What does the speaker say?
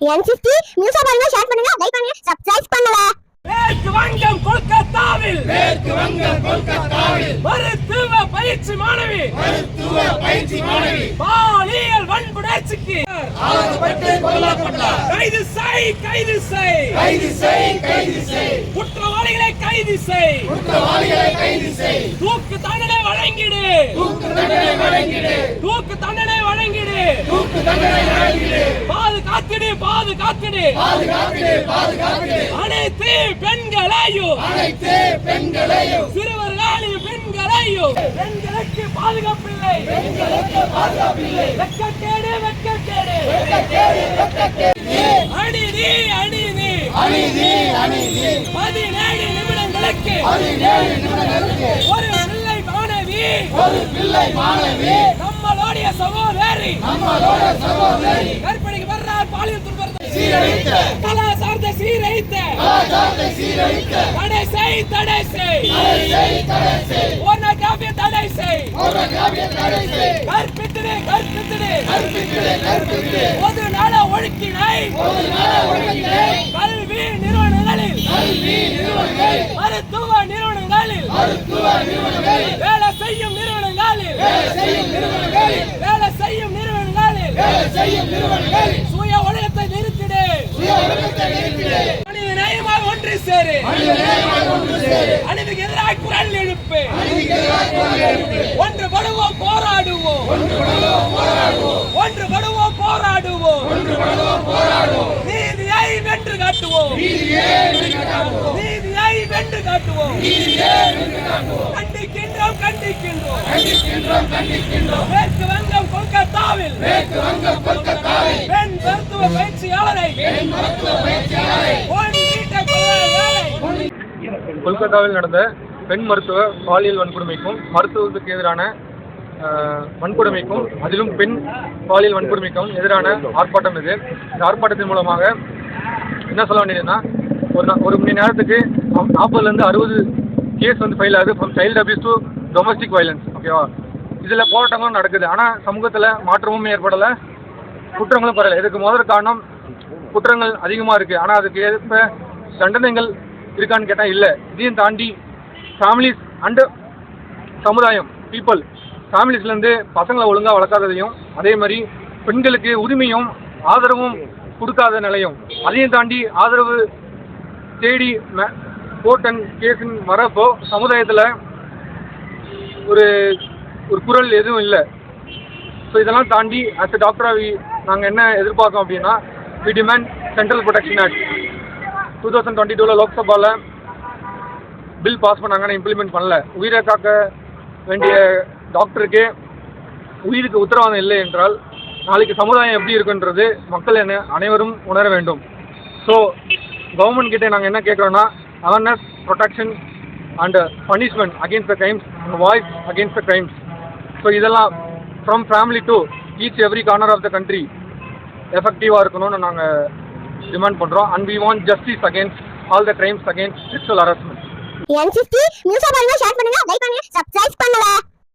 என் சிஸ்டி நியூஸா பாருங்க ஷேர் பண்ணுங்க லைக் பண்ணுங்க சப்ஸ்கிரைப் பண்ணல மேற்கு வங்கம் கொல்கத்தாவில். மேற்கு வங்கம் கொல்கத்தாவில். மருத்துவ பயிற்சி மாணவி. மருத்துவ பயிற்சி மாணவி. பாலியல் வன்புணர்ச்சிக்கு. ஆளப்பட்டு கொல்லப்பட்டார். கைது செய் கைது செய். கைது செய் கைது செய். குற்றவாளிகளை கைது செய். குற்றவாளிகளை கைது செய். தூக்கு தண்டனை வழங்கிடு. தூக்கு தண்டனை வழங்கிடு. தூக்கு தண்டனை வழங்கிடு. தூக்கு தண்டனை வழங்கிடு. பாதுகாத்திடு பாதுகாத்திடு. பாதுகாத்திடு பாதுகாத்திடு. அனைத்து பெண்களையும் அனைத்து பெண்களையும். சிறுவர்களையும் பெண்களையும். பெண்களுக்கு பாதுகாப்பில்லை. பெண்களுக்கு பாதுகாப்பில்லை. வெட்கக்கேடு வெட்கக்கேடு வெட்கக்கேடு, வெட்கக்கேடு. அநீதி அநீதி. அநீதி அநீதி. பதினேழு நிமிடங்களுக்கு. பதினேழு நிமிடங்களுக்கு. ஒரு பிள்ளை மாணவி. ஒரு பிள்ளை மாணவி. நம்மளுடைய சகோதரி. நம்மளோட சகோதரி. துன்புறுத்தல் சீரழித்த கலாசாரத்தை சீரழித்த கலாச்சாரத்தை சீரழித்த தடை செய் தடை செய். தடை செய். போர்னோகிராஃபி தடை செய். போர்னோகிராஃபியை தடை செய். கற்பித்திடு கற்பித்திடு கற்பித்திடு, கற்பித்திடு. பொது நல ஒழுக்கினை. பொது நல ஒழுங்கினை கல்வி நிறுவனங்களில். கல்வி நிறுவனங்கள், மருத்துவ நிறுவனங்களில். மருத்துவ நிறுவனங்கள், சேரு ஒன்று. அநீதிக்கு எதிராக குரல் எழுப்பு எழுப்பு. ஒன்றுபடுவோம் போராடுவோம் போராடுவோம். ஒன்றுபடுவோம் போராடுவோம். நீதியை வென்று காட்டுவோம் நீதியே வென்று காட்டுவோம். கண்டிக்கின்றோம் கண்டிக்கின்றோம் கண்டிக்கின்றோம். மேற்கு வங்கம் கொல்கத்தாவில் மேற்கு வங்கம் கொல்கத்தாவில் பெண் மருத்துவ பயிற்சியாளரை பெண் மருத்துவ கொல்கத்தாவில் நடந்த பெண் மருத்துவ பாலியல் வன்கொடுமைக்கும் மருத்துவத்துக்கு எதிரான வன்கொடுமைக்கும் அதிலும் பெண் பாலியல் வன்கொடுமைக்கும் எதிரான ஆர்ப்பாட்டம் இது. இந்த ஆர்ப்பாட்டத்தின் மூலமாக என்ன சொல்ல வேண்டியதுன்னா ஒரு ஒரு மணி நேரத்துக்கு நாற்பதுலேருந்து அறுபது கேஸ் வந்து ஃபைல் ஆகுது. From child abuse to domestic violence ஓகேவா இதில் போராட்டங்களும் நடக்குது. ஆனால் சமூகத்தில் மாற்றமும் ஏற்படலை. குற்றங்களும் பரவாயில்ல இதுக்கு முதல் காரணம் குற்றங்கள் அதிகமாக இருக்குது ஆனால் அதுக்கு ஏற்ப தண்டனைகள் இருக்கான்னு கேட்டால் இல்லை. இதையும் தாண்டி ஃபேமிலிஸ் அண்டு சமுதாயம் பீப்புள் ஃபேமிலிஸ்லேருந்து பசங்களை ஒழுங்காக வளர்க்காததையும் அதே மாதிரி பெண்களுக்கு உரிமையும் ஆதரவும் கொடுக்காத நிலையும். அதையும் தாண்டி ஆதரவு தேடி கோர்ட் அண்ட் கேஸுன்னு வரப்போ சமுதாயத்தில் ஒரு ஒரு குரல் எதுவும் இல்லை. ஸோ இதெல்லாம் தாண்டி அஸ் எ டாக்டராக நாங்கள் என்ன எதிர்பார்க்கோம் அப்படின்னா we demand central protection act two thousand twenty டூவில் லோக்சபாவில் பில் பாஸ் பண்ணாங்க இம்ப்ளிமெண்ட் பண்ணல. உயிரை காக்க வேண்டிய டாக்டருக்கு உயிருக்கு உத்தரவாதம் இல்லை என்றால் நாளைக்கு சமுதாயம் எப்படி இருக்குன்றது மக்கள் என்ன அனைவரும் உணர வேண்டும். ஸோ கவர்மெண்ட் கிட்டே நாங்கள் என்ன கேட்குறோன்னா awareness protection and punishment against the crimes and voice against the crimes so இதெல்லாம் from family to each every corner of the country எஃபெக்டிவாக இருக்கணும்னு நாங்கள் டிமாண்ட் பண்ணுறோம் and we want justice against all the crimes against sexual harassment என் சிஸ்டி நியூஸா பாருங்க share பண்ணுங்க like பண்ணுங்க சப்ஸ்கிரைப் பண்ணுங்க.